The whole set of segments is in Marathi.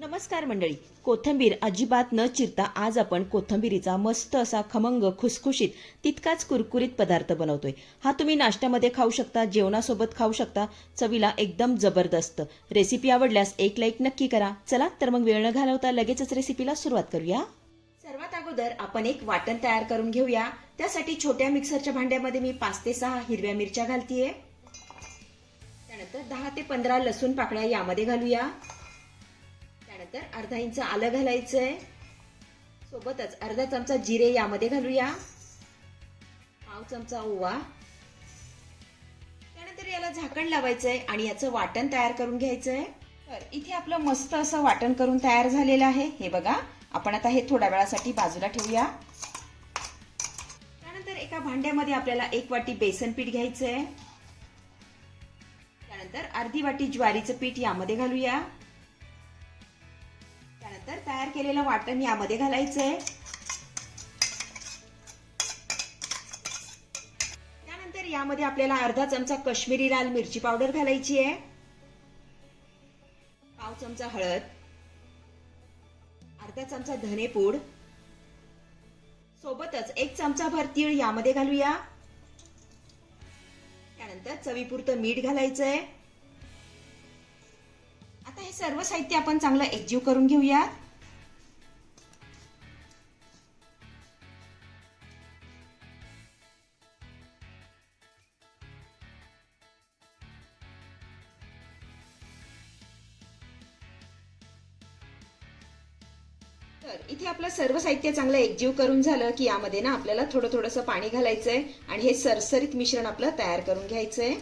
नमस्कार मंडळी. कोथंबीर अजिबात न चिरता आज आपण कोथंबीरीचा मस्त असा खमंग खुसखुशीत तितकाच कुरकुरीत पदार्थ बनवतोय. हा तुम्ही नाश्त्यामध्ये खाऊ शकता जेवणासोबत खाऊ शकता. चवीला एकदम जबरदस्त. रेसिपी आवडल्यास एक लाईक नक्की करा. चला तर मग वेळ न घालवता लगेचच रेसिपीला सुरुवात करूया. सर्वात अगोदर आपण एक वाटण तयार करून घेऊया. त्यासाठी छोट्या मिक्सरच्या भांड्यामध्ये मी पाच ते सहा हिरव्या मिरच्या घालतीये. त्यानंतर दहा ते पंधरा लसूण पाकळ्या यामध्ये घालूया. त्यानंतर अर्धा इंच आलं घालायचंय. सोबतच अर्धा चमचा जिरे यामध्ये घालूया. पाव चमचा ओवा. त्यानंतर याला झाकण लावायचं आहे आणि याचं वाटण तयार करून घ्यायचंय. तर इथे आपलं मस्त असं वाटण करून तयार झालेलं आहे. हे बघा आपण आता हे थोड्या वेळासाठी बाजूला ठेवूया. त्यानंतर एका भांड्यामध्ये आपल्याला एक वाटी बेसन पीठ घ्यायचं आहे त्यानंतर अर्धी वाटी ज्वारीचं पीठ यामध्ये घालूया. त्यानंतर तयार केलेलं वाटण यामध्ये घालायचंय. त्यानंतर यामध्ये आपल्याला अर्धा चमचा कश्मीरी लाल मिरची पावडर घालायची आहे. पाव चमचा हळद. अर्धा चमचा धनेपूड सोबतच एक चमचा भर तीळ यामध्ये घालूया. त्यानंतर चवीपुरतं मीठ घालायचंय. सर्व साहित्य आपण चांगलं एकजीव करून घेऊया तर इथे आपलं सर्व साहित्य चांगलं एकजीव करून झालं की यामध्ये ना आपल्याला थोडं थोडंसं पाणी घालायचंय आणि हे सरसरीत मिश्रण आपलं तयार करून घ्यायचंय.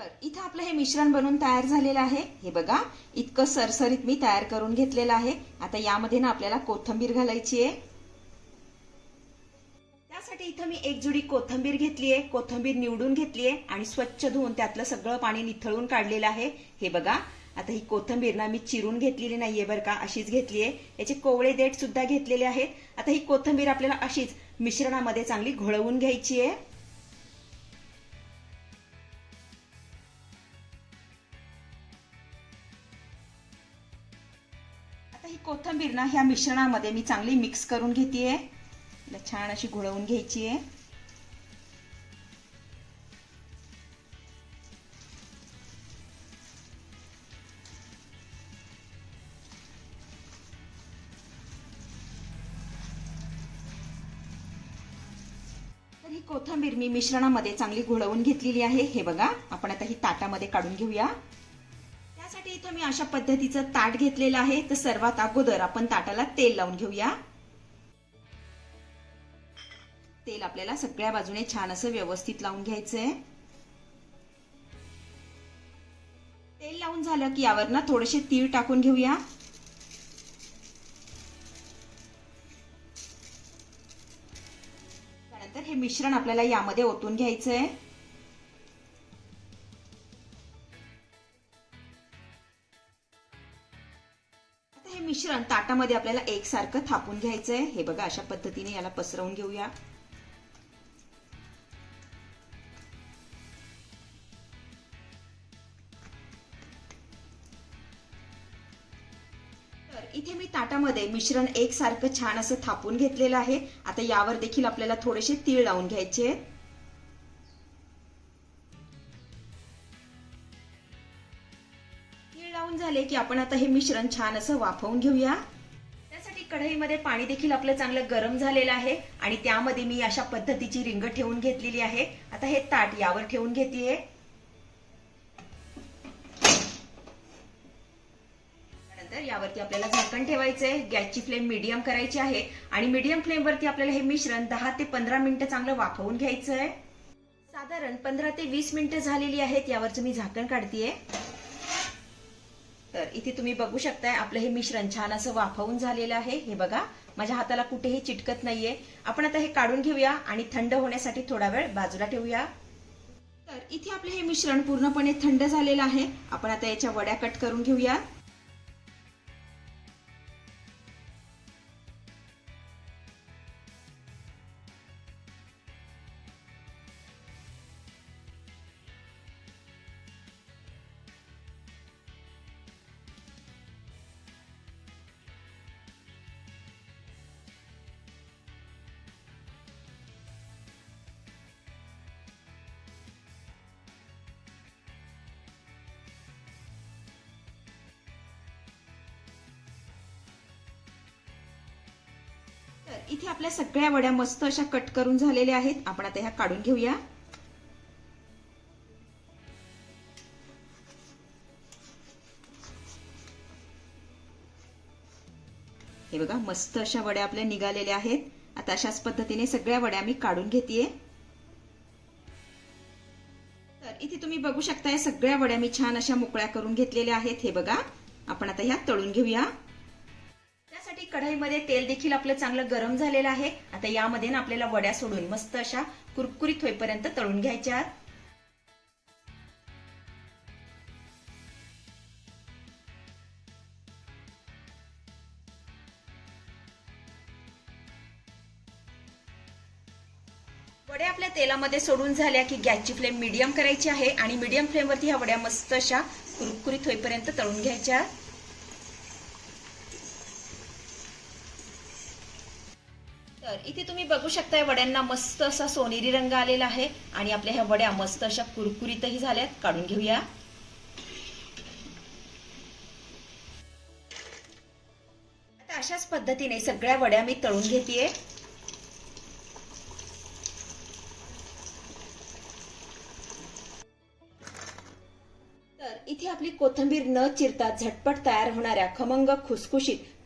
तर इथं आपलं हे मिश्रण बनवून तयार झालेलं आहे. हे बघा इतकं सरसरीत मी तयार करून घेतलेलं आहे. आता यामध्ये ना आपल्याला कोथंबीर घालायची आहे. त्यासाठी इथं मी एक जुडी कोथंबीर घेतली आहे. कोथंबीर निवडून घेतली आहे आणि स्वच्छ धुवून त्यातलं सगळं पाणी निथळून काढलेलं आहे. हे बघा आता ही कोथंबीर ना मी चिरून घेतलेली नाहीये बरं का अशीच घेतली आहे. याचे कोवळे देठ सुद्धा घेतलेले आहेत. आता ही कोथंबीर आपल्याला अशीच मिश्रणामध्ये चांगली घोळवून घ्यायची आहे. ही कोथंबीर ना ह्या मिश्रणामध्ये मी चांगली मिक्स करून घेतेय. छान अशी घोळवून घ्यायची आहे तर ही कोथंबीर मी मिश्रणामध्ये चांगली घोळवून घेतलेली आहे. हे बघा आपण आता ही ताटामध्ये काढून घेऊया. त्यासाठी इथं मी अशा पद्धतीचं ताट घेतलेलं आहे. तर सर्वात अगोदर आपण ताटाला तेल लावून घेऊया. तेल आपल्याला सगळ्या बाजूने छान असं व्यवस्थित लावून घ्यायचंय. तेल लावून झालं की यावर ना थोडेसे तीळ टाकून घेऊया. त्यानंतर हे मिश्रण आपल्याला यामध्ये ओतून घ्यायचंय. मिश्रण ताटामध्ये आपल्याला एकसारखं थापून घ्यायचं आहे हे बघा अशा पद्धतीने याला पसरवून घेऊया. तर इथे मी ताटामध्ये मिश्रण एकसारखं छान असं थापून घेतलेलं आहे. आता यावर देखील आपल्याला थोडेसे तीळ लावून घ्यायचे. आहेत. आपण आता हे मिश्रण छान असं वाफवून घेऊया. त्यासाठी कढईमध्ये पाणी देखील आपलं चांगलं गरम झालेलं आहे आणि त्यामध्ये मी अशा पद्धतीची रिंग ठेवून घेतलेली आहे. आता हे ताट यावर ठेवून घेते त्यानंतर यावरती आपल्याला झाकण ठेवायचंय. गॅसची फ्लेम मीडियम करायची आहे आणि मीडियम फ्लेम वरती आपल्याला हे मिश्रण दहा ते पंधरा मिनिटं चांगलं वाफवून घ्यायचंय. साधारण पंधरा ते वीस मिनिटं झालेली आहेत. यावरचं मी झाकण काढतीये. तर इथे तुम्ही बघू शकताय आपलं हे मिश्रण छान असं वाफवून झालेलं आहे. हे बघा माझ्या हाताला कुठेही चिटकत नाहीये. आपण आता हे काढून घेऊया आणि थंड होण्यासाठी थोडा वेळ बाजूला ठेवूया. तर तर इथे आपले हे मिश्रण पूर्णपणे थंड झालेलं आहे. आपण आता याच्या वड्या कट करून घेऊया. तर इथे आपल्या सगळ्या वड्या मस्त अशा कट करून झालेल्या आहेत. आपण आता ह्या काढून घेऊया. हे बघा मस्त अशा वड्या आपल्या निघालेल्या आहेत. आता अशाच पद्धतीने सगळ्या वड्या मी काढून घेतेय. तर इथे तुम्ही बघू शकताय सगळ्या वड्या मी छान अशा मोकळ्या करून घेतलेल्या आहेत. हे बघा आपण आता ह्या तळून घेऊया. कढईमध्ये तेल देखील आपलं चांगलं गरम झालेलं आहे. आता यामध्ये ना आपल्याला वड्या सोडून मस्त अशा कुरकुरीत होईपर्यंत तळून घ्यायच्या. वड्या आपल्या तेलामध्ये सोडून झाल्या की गॅसची फ्लेम मीडियम करायची आहे आणि मीडियम फ्लेमवरती ह्या वड्या मस्त अशा कुरकुरीत होईपर्यंत तळून घ्यायच्या. तर इथे तुम्ही बघू शकताय वड्यांना मस्त असा सोनेरी रंग आलेला आहे आणि आपल्या ह्या वड्या मस्त अशा कुरकुरीतही झाल्यात. काढून घेऊया. आता अशाच पद्धतीने सगळ्या वड्या मी तळून घेतेय. तर इथे आपली कोथिंबीर न चिरता झटपट तयार होणाऱ्या खमंग खुसखुशीत